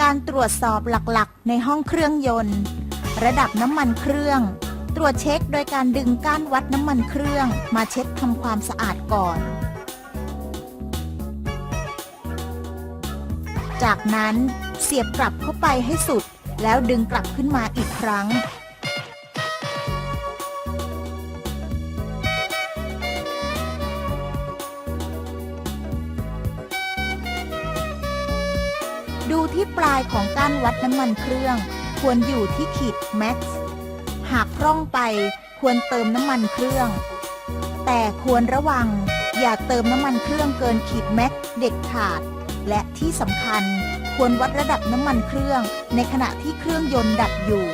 การตรวจสอบหลักๆ ในห้องเครื่องยนต์ ระดับน้ำมันเครื่อง ตรวจเช็คโดยการดึงก้านวัดน้ำมันเครื่อง มาเช็ดทำความสะอาดก่อน จากนั้นเสียบกลับเข้าไปให้สุด แล้วดึงกลับขึ้นมาอีกครั้ง ดูที่ปลายของก้านวัดน้ำมันเครื่อง ควรอยู่ที่ขีดแม็กซ์หากพร่องไปควรเติมน้ำมันเครื่อง แต่ควรระวัง อย่าเติมน้ำมันเครื่องเกินขีดแม็กซ์เด็ดขาด และที่สำคัญควรวัดระดับน้ำมันเครื่อง ในขณะที่เครื่องยนต์ดับอยู่